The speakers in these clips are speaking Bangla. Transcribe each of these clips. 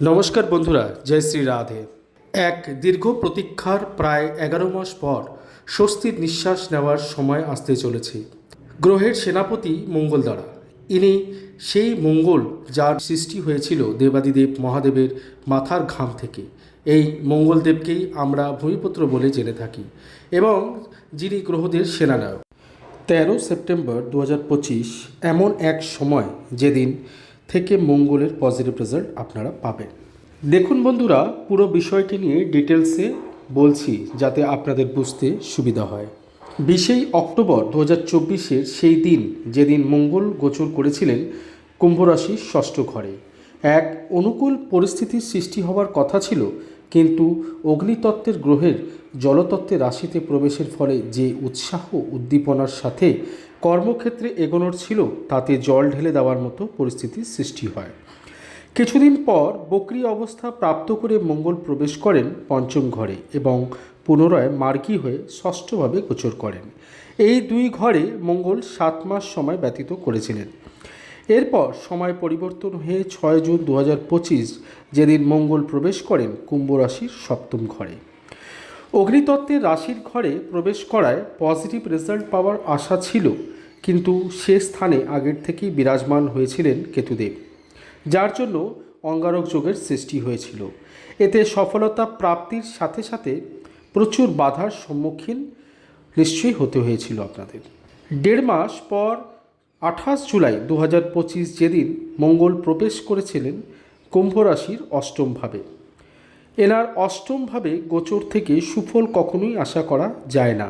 নমস্কার বন্ধুরা, জয় শ্রী রাধে। এক দীর্ঘ প্রতীক্ষার প্রায় এগারো মাস পর স্বস্তির নিঃশ্বাস নেওয়ার সময় আসতে চলেছে। গ্রহের সেনাপতি মঙ্গল দ্বারা। ইনি সেই মঙ্গল যার সৃষ্টি হয়েছিল দেবাদিদেব মহাদেবের মাথার ঘাম থেকে। এই মঙ্গলদেবকেই আমরা ভূমিপুত্র বলে জেনে থাকি এবং যিনি গ্রহদের সেনানায়ক। তেরো সেপ্টেম্বর দু হাজার পঁচিশ, এমন এক সময় যেদিন থেকে মঙ্গলের পজিটিভ রেজাল্ট আপনারা পাবেন। দেখুন বন্ধুরা, পুরো বিষয়টি নিয়ে ডিটেলসে বলছি যাতে আপনাদের বুঝতে সুবিধা হয়। বিশেই অক্টোবর দু হাজার চব্বিশের সেই দিন যেদিন মঙ্গল গোচর করেছিলেন কুম্ভরাশির ষষ্ঠ ঘরে। এক অনুকূল পরিস্থিতির সৃষ্টি হওয়ার কথা ছিল কিন্তু অগ্নিতত্ত্বের গ্রহের জলতত্ত্বের রাশিতে প্রবেশের ফলে যে উৎসাহ উদ্দীপনার সাথে কর্মক্ষেত্রে এগোনোর ছিল, তাতে জল ঢেলে দেওয়ার মতো পরিস্থিতির সৃষ্টি হয়। কিছুদিন পর বকরি অবস্থা প্রাপ্ত করে মঙ্গল প্রবেশ করেন পঞ্চম ঘরে এবং পুনরায় মার্গী হয়ে ষষ্ঠভাবে গোচর করেন। এই দুই ঘরে মঙ্গল সাত মাস সময় ব্যতীত করেছিলেন। এরপর সময় পরিবর্তন হয়ে ছয় জুন দু হাজার পঁচিশ যেদিন মঙ্গল প্রবেশ করেন কুম্ভ রাশির সপ্তম ঘরে। অগ্নিতত্ত্বের রাশির ঘরে প্রবেশ করায় পজিটিভ রেজাল্ট পাওয়ার আশা ছিল, কিন্তু সে স্থানে আগের থেকেই বিরাজমান হয়েছিলেন কেতুদেব, যার জন্য অঙ্গারক যোগের সৃষ্টি হয়েছিল। এতে সফলতা প্রাপ্তির সাথে সাথে প্রচুর বাধার সম্মুখীন নিশ্চয়ই হতে হয়েছিল আপনাদের। দেড় মাস পর আঠাশ জুলাই দু হাজার পঁচিশ যেদিন মঙ্গল প্রবেশ করেছিলেন কুম্ভ রাশির অষ্টম ভাবে। এনার অষ্টমভাবে গোচর থেকে সুফল কখনোই আশা করা যায় না।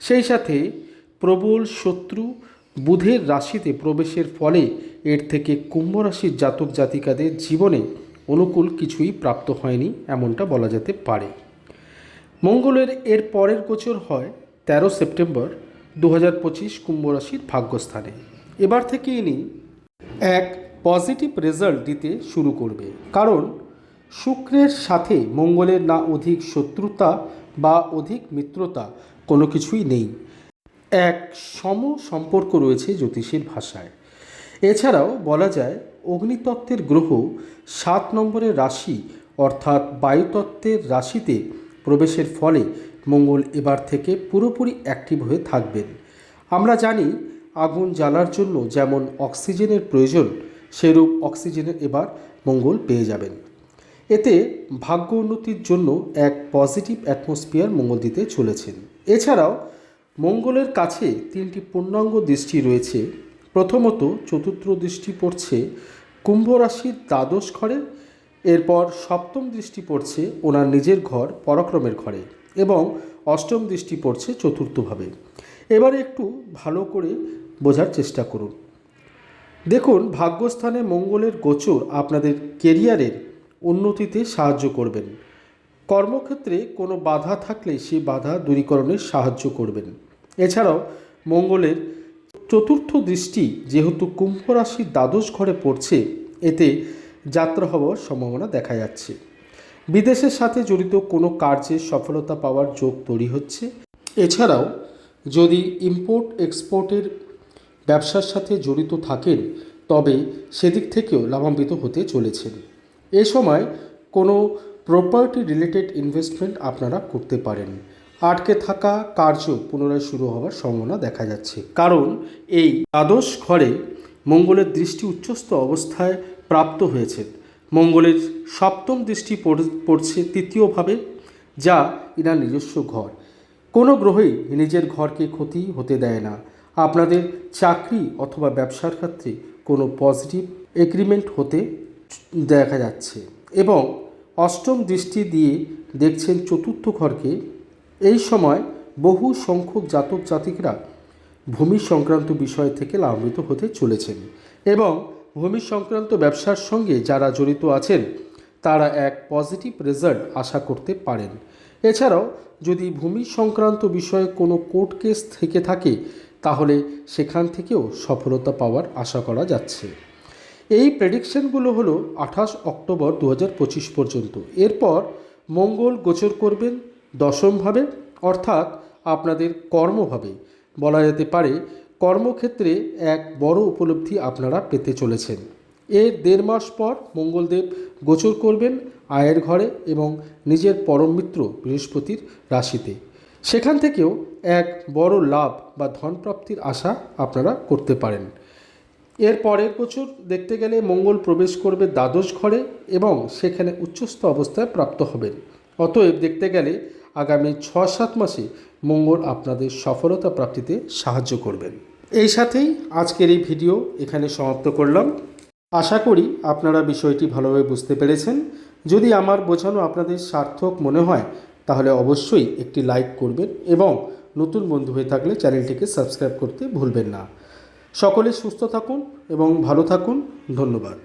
সেই সাথে প্রবল শত্রু বুধের রাশিতে প্রবেশের ফলে এর থেকে কুম্ভ রাশির জাতক জাতিকাদের জীবনে অনুকূল কিছুই প্রাপ্ত হয়নি এমনটা বলা যেতে পারে। মঙ্গলের এর পরের গোচর হয় তেরো সেপ্টেম্বর দু হাজার পঁচিশ কুম্ভ রাশির ভাগ্যস্থানে। এবার থেকে ইনি এক পজিটিভ রেজাল্ট দিতে শুরু করবে। কারণ, শুক্রের সাথে মঙ্গলের না অধিক শত্রুতা বা অধিক মিত্রতা কোনো কিছুই নেই। এক সম সম্পর্ক রয়েছে জ্যোতিষীর ভাষায়। এছাড়াও বলা যায়, অগ্নিতত্ত্বের গ্রহ সাত নম্বরের রাশি অর্থাৎ বায়ুতত্ত্বের রাশিতে প্রবেশের ফলে মঙ্গল এবার থেকে পুরোপুরি অ্যাক্টিভ হয়ে থাকবেন। আমরা জানি আগুন জ্বালার জন্য যেমন অক্সিজেনের প্রয়োজন, সেরূপ অক্সিজেনের এবার মঙ্গল পেয়ে যাবেন। এতে ভাগ্য উন্নতির জন্য এক পজিটিভ অ্যাটমসফিয়ার মঙ্গল দিতে চলেছেন। এছাড়াও মঙ্গলের কাছে তিনটি পূর্ণাঙ্গ দৃষ্টি রয়েছে। প্রথমত চতুর্থ দৃষ্টি পড়ছে কুম্ভ রাশির দ্বাদশ ঘরে, এরপর সপ্তম দৃষ্টি পড়ছে ওনার নিজের ঘর, পরাক্রমের ঘরে। এবং অষ্টম দৃষ্টি পড়ছে চতুর্থভাবে। এবারে একটু ভালো করে বোঝার চেষ্টা করুন। দেখুন, ভাগ্যস্থানে মঙ্গলের গোচর আপনাদের কেরিয়ারের উন্নতিতে সাহায্য করবেন। কর্মক্ষেত্রে কোনো বাধা থাকলে সেই বাধা দূরীকরণে সাহায্য করবেন। এছাড়াও, মঙ্গলের চতুর্থ দৃষ্টি যেহেতু কুম্ভ রাশির দ্বাদশ ঘরে পড়ছে, এতে যাত্রা হওয়ার সম্ভাবনা দেখা যাচ্ছে। বিদেশের সাথে জড়িত কোনো কার্যে সফলতা পাওয়ার যোগ তৈরি হচ্ছে। এছাড়াও, যদি ইম্পোর্ট এক্সপোর্টের ব্যবসার সাথে জড়িত থাকেন, তবে সেদিক থেকেও লাভান্বিত হতে চলেছেন। এ সময় কোনো প্রপার্টি রিলেটেড ইনভেস্টমেন্ট আপনারা করতে পারেন। আটকে থাকা কার্য পুনরায় শুরু হওয়ার সম্ভাবনা দেখা যাচ্ছে। কারণ, এই দ্বাদশ ঘরে মঙ্গলের দৃষ্টি উচ্চস্থ অবস্থায় প্রাপ্ত হয়েছে মঙ্গলের সপ্তম দৃষ্টি পড়- পড়ছে তৃতীয়ভাবে, যা ইনার নিজস্ব ঘর। কোনো গ্রহই নিজের ঘরকে ক্ষতি হতে দেয় না। আপনাদের চাকরি অথবা ব্যবসার ক্ষেত্রে কোনো পজিটিভ এগ্রিমেন্ট হতে দেখা যাচ্ছে। এবং অষ্টম দৃষ্টি দিয়ে দেখছেন চতুর্থ ঘরকে। এই সময় বহু সংখ্যক জাতক জাতিকরা ভূমি সংক্রান্ত বিষয় থেকে লাভান্বিত হতে চলেছেন। এবং ভূমি সংক্রান্ত ব্যবসার সঙ্গে যারা জড়িত আছেন, তারা এক পজিটিভ রেজাল্ট আশা করতে পারেন। এছাড়াও, যদি ভূমি সংক্রান্ত বিষয়ে কোনো কোর্ট কেস থেকে থাকে, তাহলে সেখান থেকেও সফলতা পাওয়ার আশা করা যাচ্ছে। এই প্রেডিকশনগুলো হলো আঠাশ অক্টোবর দু পর্যন্ত। এরপর মঙ্গল গোচর করবেন দশমভাবে অর্থাৎ আপনাদের কর্মভাবে। বলা যেতে পারে কর্মক্ষেত্রে এক বড় উপলব্ধি আপনারা পেতে চলেছেন। এর দেড় মাস পর মঙ্গলদেব গোচর করবেন আয়ের ঘরে এবং নিজের পরম মিত্র বৃহস্পতির রাশিতে। সেখান থেকেও এক বড় লাভ বা ধনপ্রাপ্তির আশা আপনারা করতে পারেন। এর পরের বছর দেখতে গেলে মঙ্গল প্রবেশ করবে দ্বাদশ ঘরে এবং সেখানে উচ্চস্থ অবস্থায় প্রাপ্ত হবেন। অতএব দেখতে গেলে আগামী ছ সাত মাসে মঙ্গল আপনাদের সফলতা প্রাপ্তিতে সাহায্য করবেন। এই সাথেই আজকের এই ভিডিও এখানে সমাপ্ত করলাম। আশা করি আপনারা বিষয়টি ভালোভাবে বুঝতে পেরেছেন। যদি আমার বোঝানো আপনাদের সার্থক মনে হয়, তাহলে অবশ্যই একটি লাইক করবেন এবং নতুন বন্ধু হয়ে থাকলে চ্যানেলটিকে সাবস্ক্রাইব করতে ভুলবেন না। সকলে সুস্থ থাকুন এবং ভালো থাকুন। ধন্যবাদ।